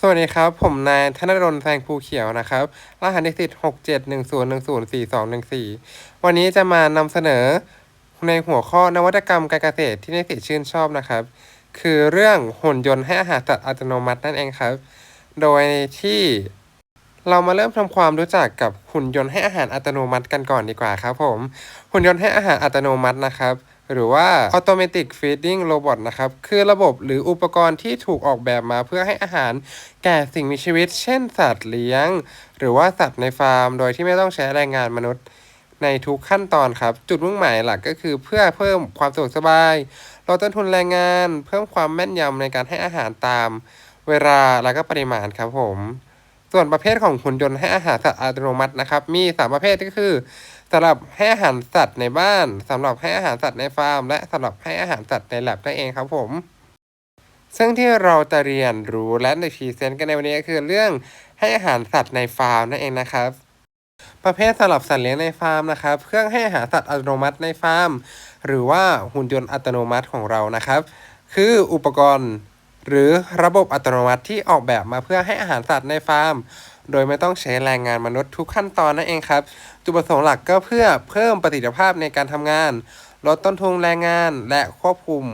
สวัสดีครับ ผมนายธนดลแซงภูเขียวนะครับ รหัสนิสิตหกเจ็ดหนึ่งศูนย์หนึ่งศูนย์สี่สองหนึ่งสี่วันนี้จะมานำเสนอในหัวข้อนวัตกรรมการเกษตรที่นิสิตชื่นชอบนะครับ คือเรื่องหุ่นยนต์ให้อาหารสัตว์อัตโนมัตินั่นเองครับ โดยที่เรามาเริ่มทำความรู้จักกับหุ่นยนต์ให้อาหารอัตโนมัติกันก่อนดีกว่าครับผม หุ่นยนต์ให้อาหารอัตโนมัตินะครับ หรือว่า Automatic Feeding Robot นะครับ คือระบบหรืออุปกรณ์ที่ถูกออกแบบมาเพื่อให้อาหาร แก่สิ่งมีชีวิต เช่นสัตว์เลี้ยง หรือว่าสัตว์ในฟาร์ม โดยที่ไม่ต้องใช้แรงงานมนุษย์ในทุกขั้นตอนครับ จุดมุ่งหมายหลักก็คือเพื่อเพิ่มความสะดวกสบายลดต้นทุนแรงงาน เพิ่มความแม่นยำในการให้อาหารตาม เวลาและก็ปริมาณครับผม ส่วนประเภทของหุ่นยนต์ให้อาหารสัตว์อัตโนมัตินะครับ มีสามประเภทก็คือ สำหรับให้อาหารสัตว์ในบ้าน สำหรับให้อาหารสัตว์ในฟาร์ม และสำหรับให้อาหารสัตว์ในแลบนั่นเองครับผม ซึ่งที่เราจะเรียนรู้และในพรีเซนต์กันในวันนี้ก็คือเรื่องให้อาหารสัตว์ในฟาร์มนั่นเองนะครับ ประเภทสำหรับสัตว์เลี้ยงในฟาร์มนะครับ เครื่องให้อาหารสัตว์อัตโนมัติในฟาร์ม หรือว่าหุ่นยนต์อัตโนมัติของเรานะครับ คืออุปกรณ์หรือระบบอัตโนมัติที่ออกแบบมาเพื่อให้อาหารสัตว์ในฟาร์ม โดยไม่ต้องใช้แรงงานมนุษย์ทุกขั้นตอนนั่นเองครับ จุดประสงค์หลักก็เพื่อเพิ่มประสิทธิภาพในการทำงาน ลดต้นทุนแรงงานและควบคุม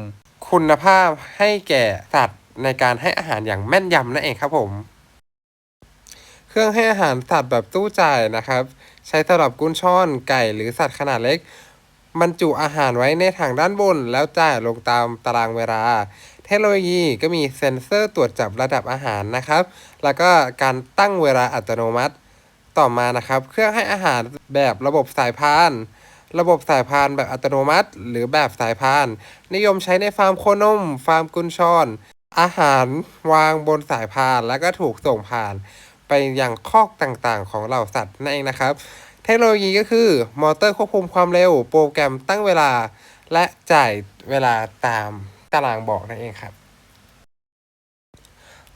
คุณภาพให้แก่สัตว์ในการให้อาหารอย่างแม่นยำนั่นเองครับผม เครื่องให้อาหารสัตว์แบบตู้จ่ายนะครับ ใช้สำหรับกุ้นช่อนไก่หรือสัตว์ขนาดเล็กบรรจุอาหารไว้ในถังด้านบนแล้วจ่ายลงตามตารางเวลา เทคโนโลยีก็มีเซ็นเซอร์ตรวจจับระดับอาหารนะครับ แล้วก็การตั้งเวลาอัตโนมัติ ต่อมานะครับ เครื่องให้อาหารแบบระบบสายพาน ระบบสายพานแบบอัตโนมัติ หรือแบบสายพาน นิยมใช้ในฟาร์มโคนม ฟาร์มกุนชอนอาหารวางบนสายพานแล้วก็ถูกส่งผ่าน ไปยังคอกต่างๆ ของเหล่าสัตว์นั่นเองนะครับ เทคโนโลยีก็คือมอเตอร์ควบคุมความเร็ว โปรแกรมตั้งเวลา และจ่ายเวลาตาม ตารางบอกนั่นเองครับ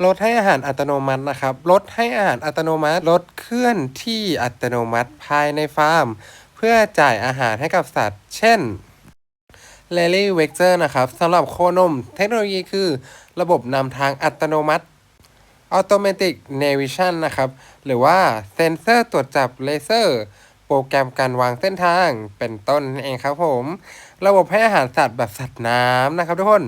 รถให้อาหารอัตโนมัตินะครับรถให้อาหารอัตโนมัติรถเคลื่อนที่อัตโนมัติภายในฟาร์ม เพื่อจ่ายอาหารให้กับสัตว์ เช่น l a l y v e c t o r นะครับสำหรับโคนม เทคโนโลยีคือ ระบบนำทางอัตโนมัติ Automatic Navigation นะครับ หรือว่าเซนเซอร์ตรวจจับเลเซอร์ โปรแกรมการวางเส้นทางเป็นต้นนั่นเองครับผม ระบบให้อาหารสัตว์แบบสัตว์น้ำนะครับทุกคน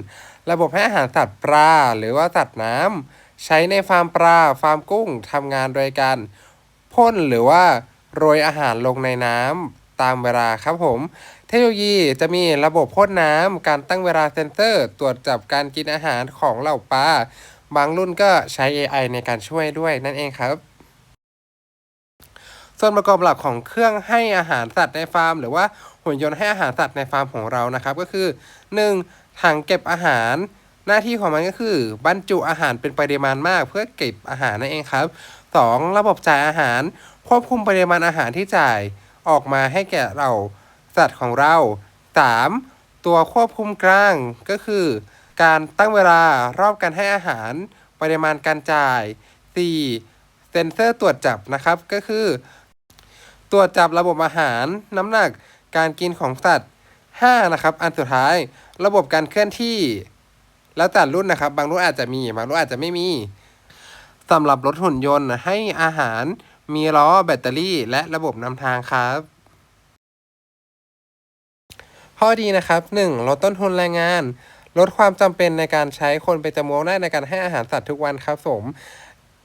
ระบบให้อาหารสัตว์ปลาหรือว่าสัตว์น้ำใช้ในฟาร์มปลาฟาร์มกุ้งทำงานโดยการพ่นหรือว่าโรยอาหารลงในน้ำตามเวลาครับผม เทคโนโลยีจะมีระบบพ่นน้ำการตั้งเวลาเซ็นเซอร์ ตรวจจับการกินอาหารของเหล่าปลาบางรุ่นก็ใช้ AI ในการช่วยด้วยนั่นเองครับ ส่วนประกอบหลักของเครื่องให้อาหารสัตว์ในฟาร์ม หรือว่า หุ่นยนต์ให้อาหารสัตว์ในฟาร์มของเรานะครับก็คือ 1. ถังเก็บอาหาร หน้าที่ของมันก็คือบรรจุอาหารเป็นปริมาณมาก เพื่อเก็บอาหารนั่นเองครับ 2. ระบบจ่ายอาหาร ควบคุมปริมาณอาหารที่จ่ายออกมาให้แก่เราสัตว์ของเรา 3. ตัวควบคุมกลางก็คือ การตั้งเวลารอบการให้อาหาร ปริมาณการจ่าย 4. เซ็นเซอร์ตรวจจับนะครับก็คือ ตรวจจับระบบอาหารน้ำหนัก การกินของสัตว์ 5 นะครับ อันสุดท้ายระบบการเคลื่อนที่ แล้วแต่รุ่นนะครับ บางรุ่นอาจจะมี บางรุ่นอาจจะไม่มีสำหรับรถหุ่นยนต์ให้อาหารมีล้อแบตเตอรี่และระบบนำทางครับ ข้อดีนะครับ 1. ลดต้นทุนแรงงาน ลดความจำเป็นในการใช้คนไปจำนวนได้ในการให้อาหารสัตว์ทุกวันครับผม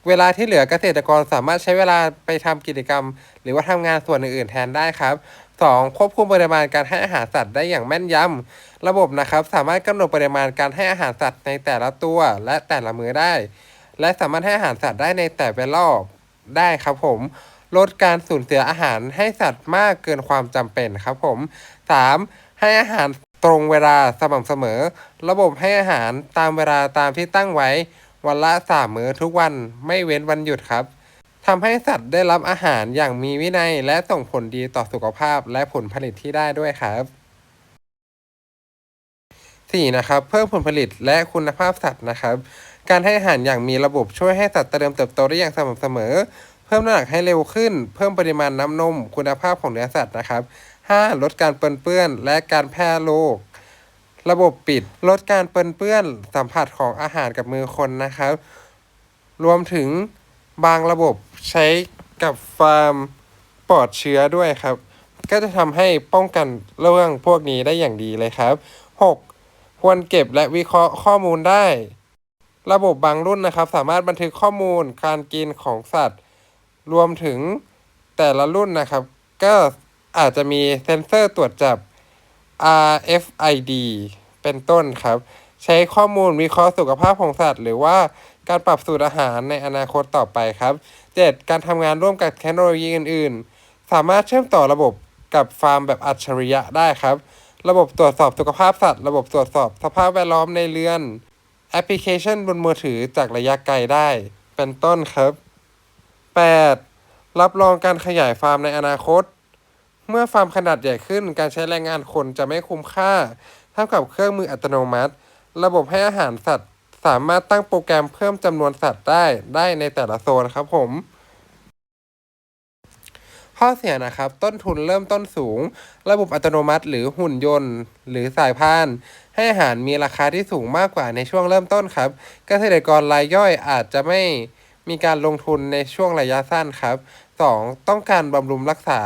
เวลาที่เหลือเกษตรกรสามารถใช้เวลาไปทำกิจกรรม หรือว่าทำงานส่วนอื่นๆแทนได้ครับ 2. ควบคุมปริมาณการให้อาหารสัตว์ได้อย่างแม่นยำ ระบบนะครับสามารถกำหนดปริมาณการให้อาหารสัตว์ในแต่ละตัวและแต่ละมือได้ และสามารถให้อาหารสัตว์ได้ในแต่ละรอบได้ครับผมลดการสูญเสียอาหารให้สัตว์มากเกินความจำเป็นครับผม 3. ให้อาหารตรงเวลาสม่ำเสมอ ระบบให้อาหารตามเวลาตามที่ตั้งไว้ วันละสามมื้อทุกวันไม่เว้นวันหยุดครับ ทำให้สัตว์ได้รับอาหารอย่างมีวินัย และส่งผลดีต่อสุขภาพและผลผลิตที่ได้ด้วยครับ 4. นะครับเพิ่มผลผลิตและคุณภาพสัตว์นะครับ การให้อาหารอย่างมีระบบช่วยให้สัตว์เจริญเติบโตได้อย่างสม่ำเสมอ เพิ่มน้ำหนักให้เร็วขึ้น เพิ่มปริมาณน้ำนม คุณภาพของเนื้อสัตว์นะครับ 5. ลดการเปื้อนเปื้อนและการแพร่โรคระบบปิดลดการเปื้อนเปื้อนสัมผัสของอาหารกับมือคนนะครับ รวมถึงบางระบบ ใช้กับฟาร์มปลอดเชื้อด้วยครับ ก็จะทำให้ป้องกันเรื่องพวกนี้ได้อย่างดีเลยครับ 6. ควรเก็บและวิเคราะห์ข้อมูลได้ ระบบบางรุ่นนะครับ สามารถบันทึกข้อมูลการกินของสัตว์ รวมถึงแต่ละรุ่นนะครับ ก็อาจจะมีเซ็นเซอร์ตรวจจับ RFID เป็นต้นครับ ใช้ข้อมูลวิเคราะห์สุขภาพของสัตว์ หรือว่า การปรับสูตรอาหารในอนาคตต่อไปครับ 7. การทำงานร่วมกับเทคโนโลยีอื่น ๆ สามารถเชื่อมต่อระบบกับฟาร์มแบบอัจฉริยะได้ครับ ระบบตรวจสอบสุขภาพสัตว์ ระบบตรวจสอบสภาพแวดล้อมในเรือน แอปพลิเคชันบนมือถือจากระยะไกลได้ เป็นต้นครับ 8. รับรองการขยายฟาร์มในอนาคต เมื่อฟาร์มขนาดใหญ่ขึ้น การใช้แรงงานคนจะไม่คุ้มค่า เท่ากับเครื่องมืออัตโนมัติ ระบบให้อาหารสัตว์ สามารถตั้งโปรแกรมเพิ่มจำนวนสัตว์ได้ได้ในแต่ละโซนครับผม ข้อเสียนะครับ ต้นทุนเริ่มต้นสูง ระบบอัตโนมัติหรือหุ่นยนต์ หรือสายพาน ให้อาหารมีราคาที่สูงมากกว่าในช่วงเริ่มต้นครับ เกษตรกรรายย่อยอาจจะไม่มีการลงทุนในช่วงระยะสั้นครับ 2. ต้องการบำรุงรักษา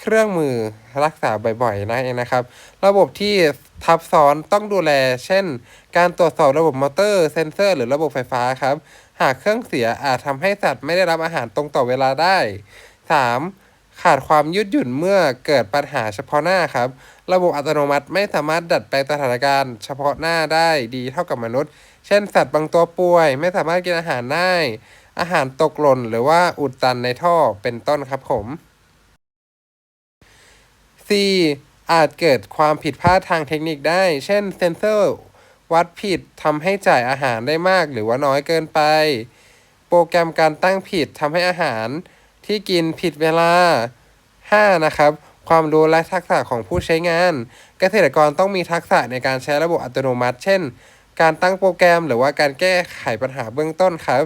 เครื่องมือรักษาบ่อยๆนั่นเองนะครับ ระบบที่ ทับซ้อนต้องดูแล เช่น การตรวจสอบระบบมอเตอร์ เซนเซอร์ หรือระบบไฟฟ้าครับ หากเครื่องเสียอาจทำให้สัตว์ไม่ได้รับอาหารตรงต่อเวลาได้ 3. ขาดความยืดหยุ่นเมื่อเกิดปัญหาเฉพาะหน้าครับ ระบบอัตโนมัติไม่สามารถดัดแปลงสถานการณ์ เฉพาะหน้าได้ดีเท่ากับมนุษย์ เช่น สัตว์บางตัวป่วย ไม่สามารถกินอาหารได้ อาหารตกหล่น หรือว่าอุดตันในท่อเป็นต้นครับผม C อาจเกิดความผิดพลาดทางเทคนิคได้ เช่นเซนเซอร์วัดผิดทำให้จ่ายอาหารได้มากหรือว่าน้อยเกินไป โปรแกรมการตั้งผิดทำให้อาหารที่กินผิดเวลา 5. นะครับ ความรู้และทักษะของผู้ใช้งาน เกษตรกรต้องมีทักษะในการใช้ระบบอัตโนมัติ เช่น การตั้งโปรแกรมหรือว่าการแก้ไขปัญหาเบื้องต้นครับ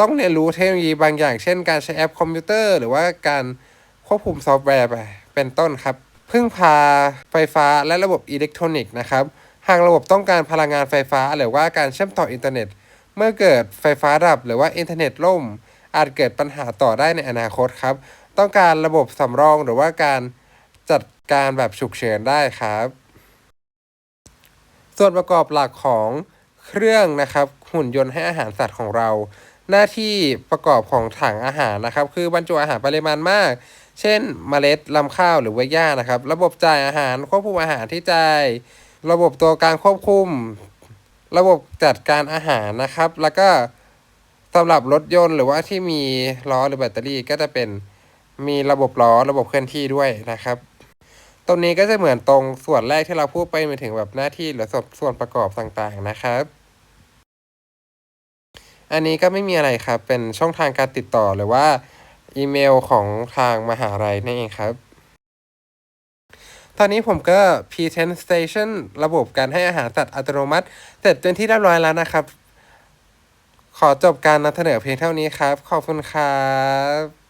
ต้องเรียนรู้เทคโนโลยีบางอย่าง เช่น การใช้แอปคอมพิวเตอร์ หรือว่าการควบคุมซอฟต์แวร์ไปเป็นต้นครับ พึ่งพาไฟฟ้าและระบบอิเล็กทรอนิกส์นะครับ หากระบบต้องการพลังงานไฟฟ้าหรือว่าการเชื่อมต่ออินเทอร์เน็ต เมื่อเกิดไฟฟ้าดับหรือว่าอินเทอร์เน็ตล่ม อาจเกิดปัญหาต่อได้ในอนาคตครับ ต้องการระบบสำรองหรือว่าการจัดการแบบฉุกเฉินได้ครับ ส่วนประกอบหลักของเครื่องนะครับหุ่นยนต์ให้อาหารสัตว์ของเรา หน้าที่ประกอบของถังอาหารนะครับ คือบรรจุอาหารปริมาณมาก เช่นเมล็ดลำข้าวหรือว่าหญ้านะครับ ระบบจ่ายอาหารควบคุมอาหารที่จ่าย ระบบตัวกางควบคุม ระบบจัดการอาหารนะครับ แล้วก็สำหรับรถยนต์หรือว่าที่มีล้อหรือแบตเตอรี่ก็จะเป็นมีระบบล้อระบบเคลื่อนที่ด้วยนะครับ ตรงนี้ก็จะเหมือนตรงส่วนแรกที่เราพูดไปมาถึงแบบหน้าที่หรือส่วนส่วนประกอบต่างๆนะครับ อันนี้ก็ไม่มีอะไรครับเป็นช่องทางการติดต่อหรือว่า อีเมลของทางมหาลัยนั่นเองครับ ตอนนี้ผมก็ P10 Station ระบบการให้อาหารสัตว์อัตโนมัติ เสร็จเป็นที่เรียบร้อยแล้วนะครับ ขอจบการนำเสนอเพียงเท่านี้ครับ ขอบคุณครับ